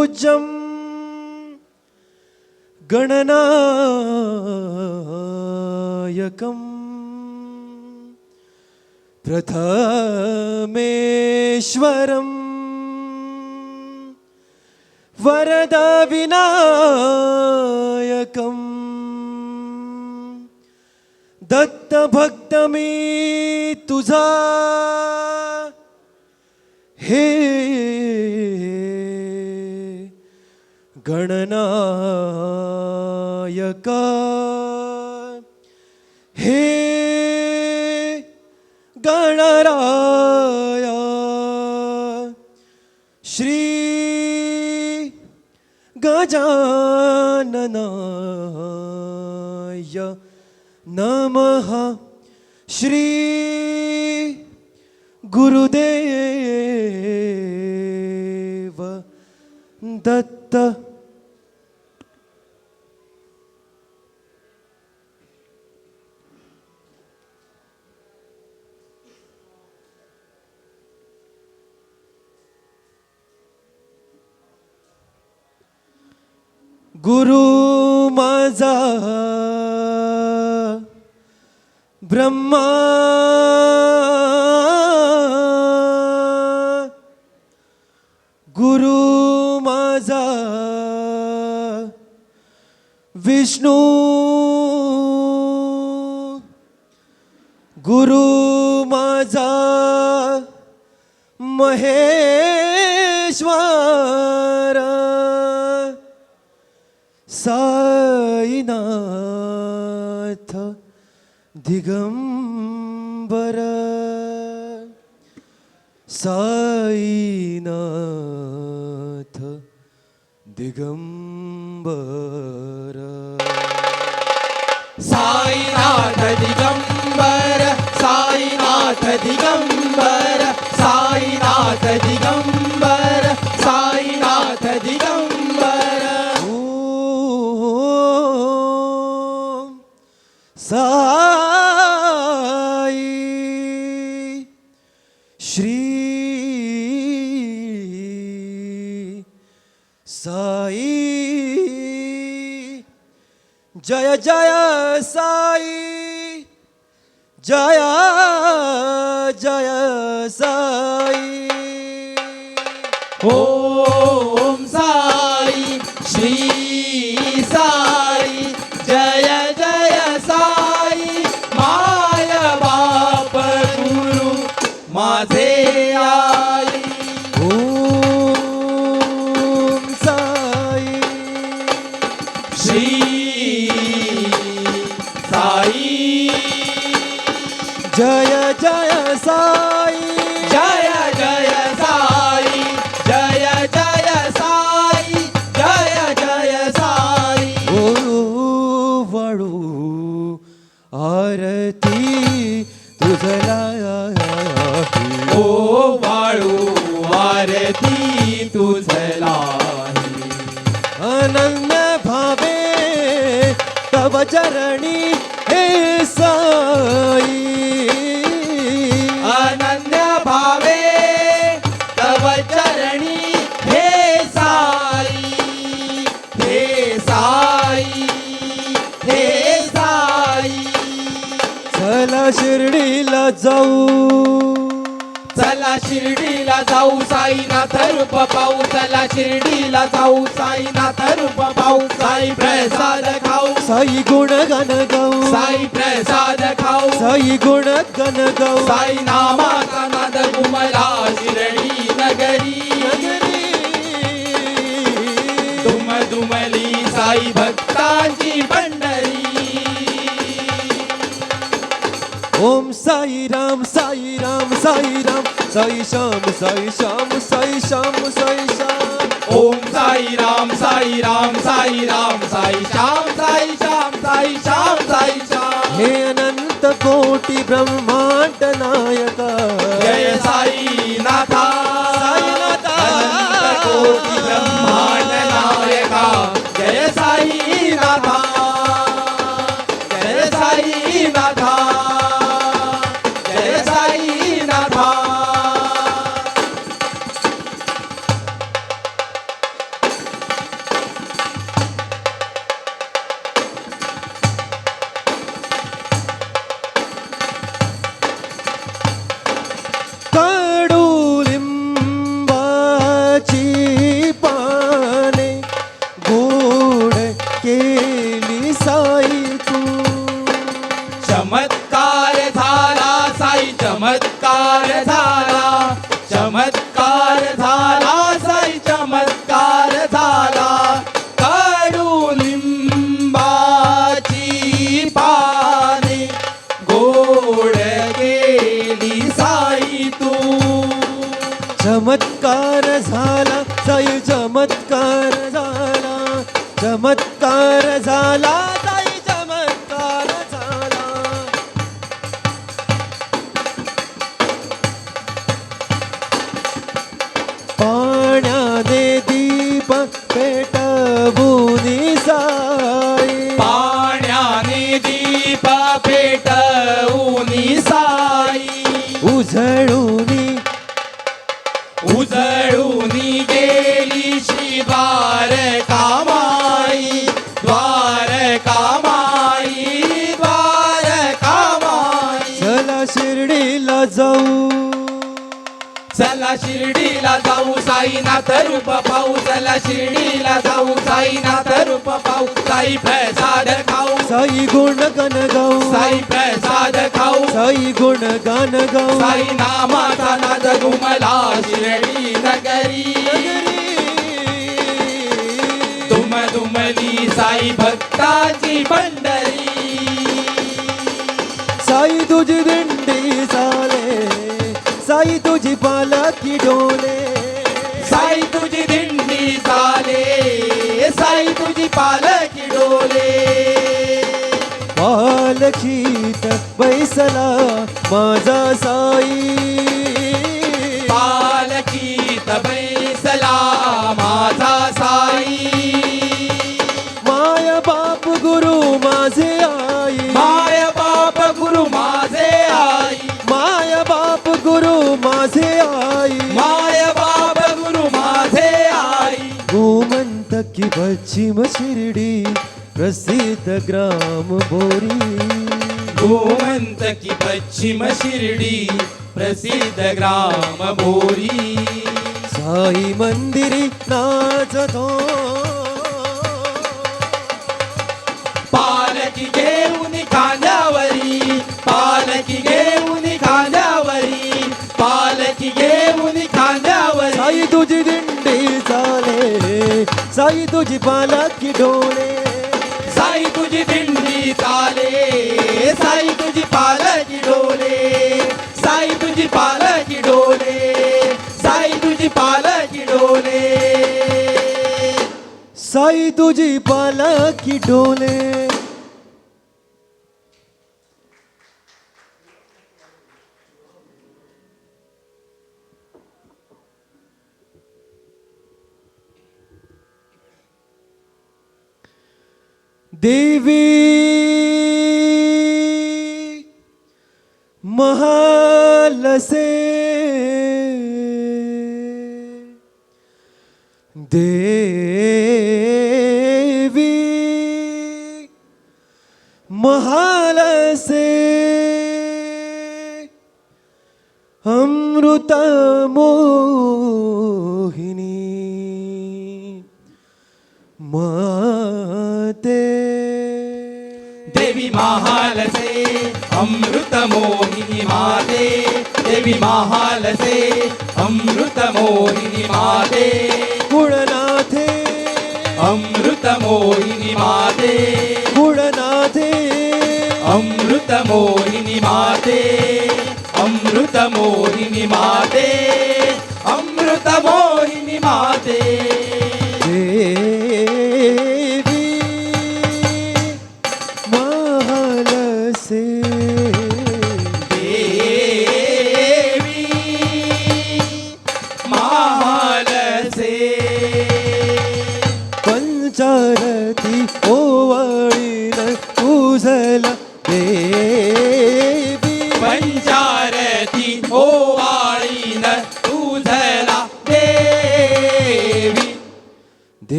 गणनायकम् गणनायकम् प्रथमेश्वरम् वरदविनायकम् दत्तभक्तमी तुझा हे गणनायक. हे गणराय. श्री गजाननाय नमः. श्री गुरुदेव दत्त गुरु माझा ब्रह्मा गुरु माझा विष्णू दिगंबर साईनाथ दिगंबर। साईनाथ दिगंबर साईनाथ दिगंबर। जय जय साई जय जय साई। चला शिर्डीला जाऊ. चला शिर्डीला जाऊ साईनाथ रूप पाहू. चला शिर्डीला जाऊ साईनाथ रूप पाहू. साई प्रसाद खाऊ. साई गुण गण गाऊ. साई प्रसाद खाऊ. साई गुण गण गाऊ. साई नामाचा नाद गुमला शिर्डी नगरी. दुम दुमली साई भक्तांची पंढरी. ओम साई राम साई राम साई राम साई श्याम साई श्याम साई श्याम साई श्याम ओम साई राम साई राम साई राम साई श्याम साई श्याम साई श्याम झाला चला शिर्डीला जाऊ साईनाथ रूप पाहू. चला शिर्डीला जाऊ साईनाथ रूप पाहू. साई प्रसाद खाऊ. साई गुण गण गाऊ. साई प्रसाद खाऊ. साई गुण गान गाऊ. साई नामाचा नाद घुमला शिर्डी नगरी. तुम दुमली साई भक्ताची पंढरी. साई तुझी दिंडी तुझी पालखी डोले. साई तुझी दिंडी चाले. साई तुझी पालकी डोले. पालखीत बैसला माझा साई. पालकीत की पश्चिम शिर्डी प्रसिद्ध ग्राम बोरी. गोवंत की पश्चिम शिर्डी प्रसिद्ध ग्राम बोरी. साई मंदिरी नाचतो पालकी घेऊन खांद्यावरी पालकी घेऊन खांद्यावरी पालकी घेऊन खांद्यावरी. तुझी चाले साई तुझी पालखी डोळे. साई तुझी दिंडी चाले. साई तुझी पालकी डोले साई तुझी पालकी डोले साई तुझी पालकी डोले साई तुझी पालखी डोले देवी देवी महालसे अमृत मोहिनी माते। देवी महालसे अमृत मोहिनी माते। गुणनाथे। अमृत मोहिनी माते। गुणनाथे अमृत मोहिनी माते।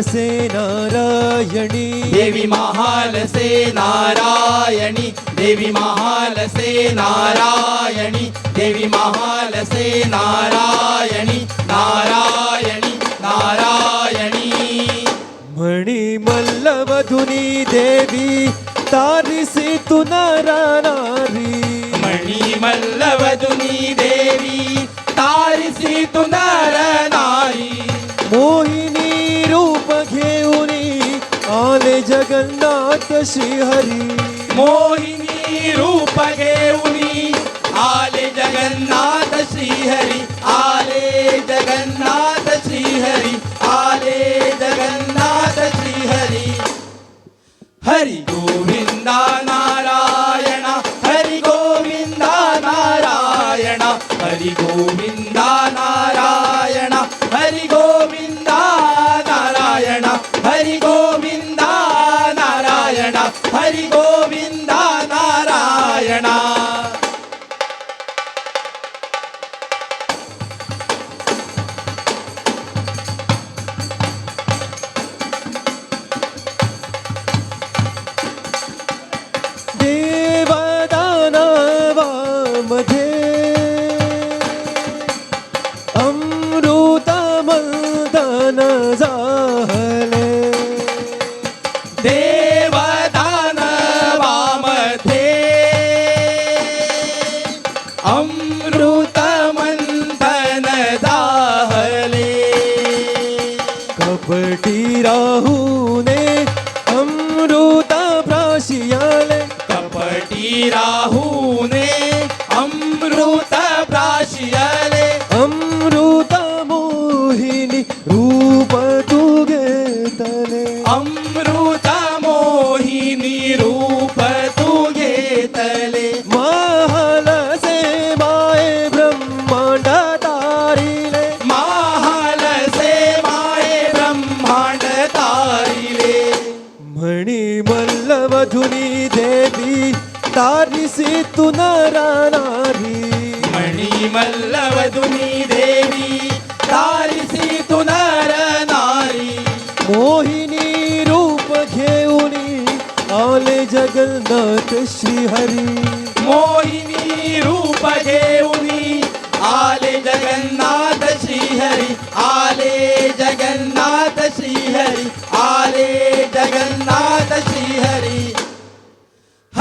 महालसे नारायणी देवी महालसे नारायणी देवी महालसे नारायणी देवी महालसे नारायणी। नारायणी। नारायणी मणी मल्लवधुनी देवी तारिसी तू नरा नारी मणी मल्लवदुनी देवी तारिसी तू नर नारी घेऊन आले जगन्नाथ श्रीहरी। मोहिनी रूप घेऊनी आले जगन्नाथ श्रीहरी आले जगन्नाथ श्रीहरी आले जगन्नाथ श्रीहरी। हरी गोविंदा नारा அம்மா मल्लवधुनी देवी तारिसी तू नरा नारी मणी मल्लवदुनी देवी तारिसी तू नर नारी मोहिनी रूप घेऊन आले जगन्नाथ श्रीहरी. मोहिनी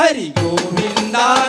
हरि गोविंदा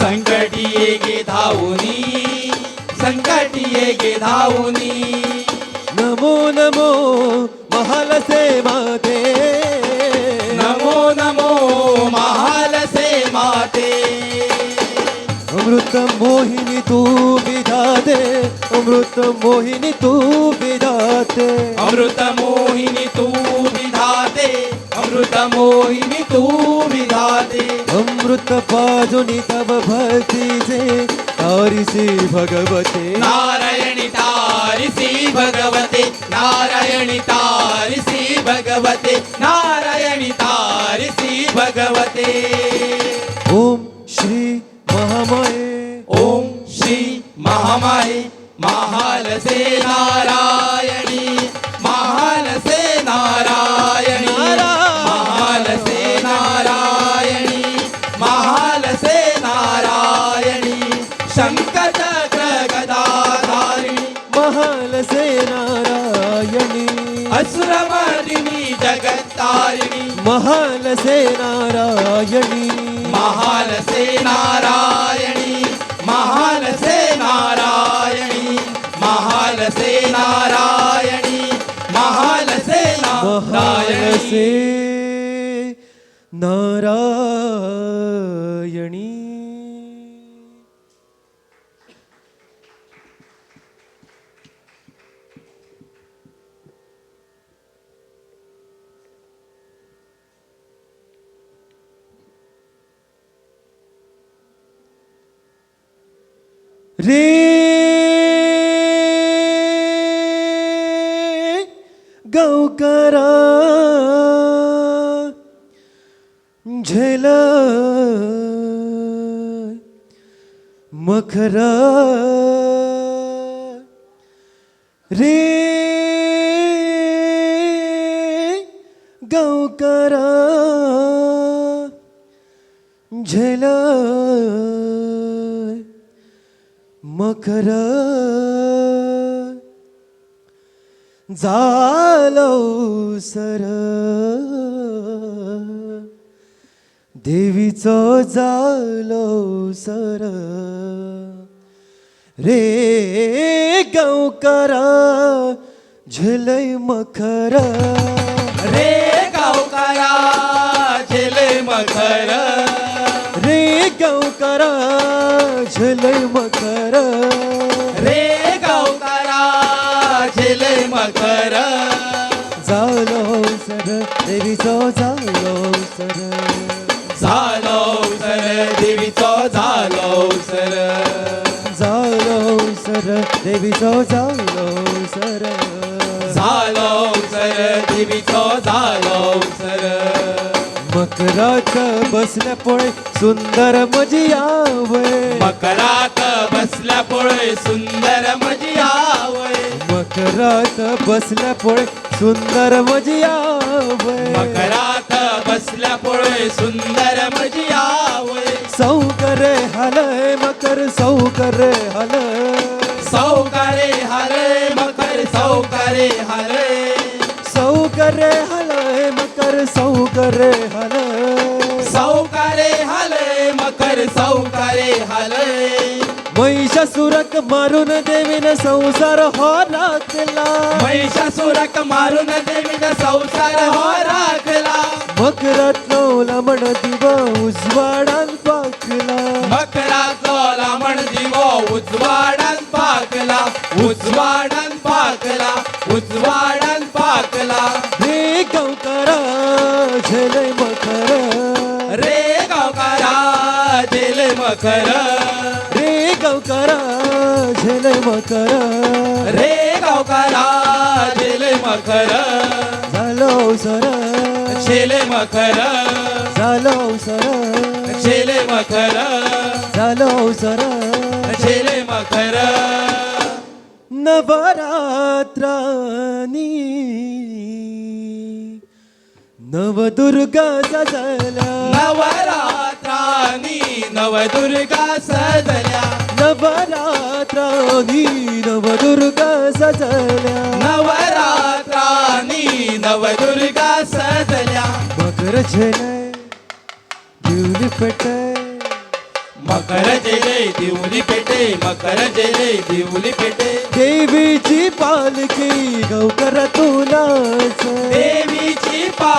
संकटी ये गे धावुनी संकटी ये गे धावुनी नमो नमो महाल से माते नमो नमो महाल से माते अमृत मोहिनी तू विधाते अमृत मोहिनी तू विधाते अमृत मोहिनी तू विधाते अमृत मोहिनी तू विधाते अमृत पाजुनी तव भक्तीचे तारिसी भगवते। नारायणी तारिसी भगवते नारायणी तारिसी भगवते नारायणी तारिसी भगवते। ओम श्री महामाये। ओम श्री महामाये महाल से नारायणी। जगत्तारिणी महाल से नारायणी महाल से नारायणी महाल से नारायणी महाल से रे गावकरा झेल मखरा रे गावकरा झेल मखर झालो सर. देवीचो झालो सर. रे गावकर झेलय मखर. रे गावकारा झेले मखर. गांवकारा झेलय मखर रे गावकारा झेले मखर झालो सर देवीचो झालो सर. झालो सर देवीचो झालो सर. झालो सर देवीचो झालो सर. झालो सर देवीचो झालो सर. मकरात बसल्या पोळे सुंदर मजी आवय मकरात बसल्या पोळे सुंदर मजी आवय मकरात बसल्या पोळे सुंदर मजी आवय मकरात बसल्या पोळे सुंदर मजी आवय सौकरे हलय मकर सौकरे हलय. सौकारे हरे मकर सौकारे हरे सौकरे हलय मकर सौकरे हलय सौकारे हले मकर सौकारे हले. महिषासुरक मारून देवीन संसार हो राखला. महिषासुरक मारून देवीन संसार हो राखला. मकरात नवला म्हण दिव उजवाडान पाकला मकरात लामण दिवो उजवाडान पाकला उजवाडान पाकला उजवाडान झेलय मकर रे गावकारा दिले मकर रे गावकारा झेलय मकर रे गावकारा दिले मकर झालो सर। शेले मकर झालो सर। शेले मकर झालो सर। शेले मकर नवरात्रानी नवदुर्गा सजल्या. नवरात्रानी नवदुर्गा सजल्या. नवरात्रानी नवदुर्गा सजल्या. नवरात्रानी नवदुर्गा सजल्या. मकर झेलय दिवली पेटय मकर जेले दिवली पेटे मकर जेले दिवली पेटे देवीची पालखी गौकर तुलाच. देवीची पालखी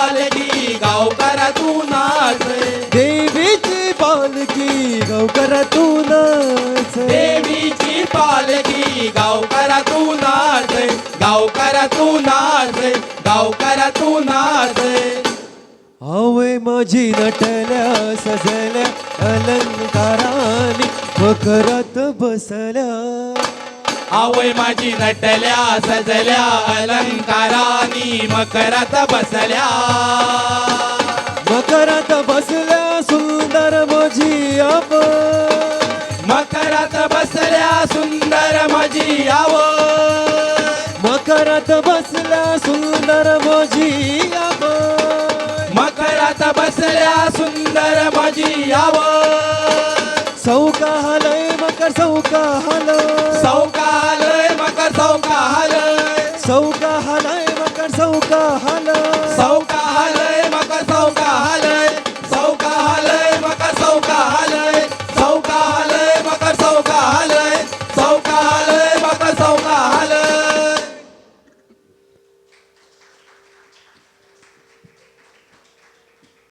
तुलाच देवीची पालखी गावकरा तू नाच गावकरा तू नाच गावकरा तू नाच आवय माझी नटल्या सजल्या अलंकारानी मकरात बसल्या. आवय माझी नटल्या सजल्या अलंकारानी मकरात बसल्या. मकरात बसल्या. आप मकरात बसल्या सुंदर माझी आव मकरात बसल्या सुंदर माझी आप मकरात बसल्या सुंदर माझी आव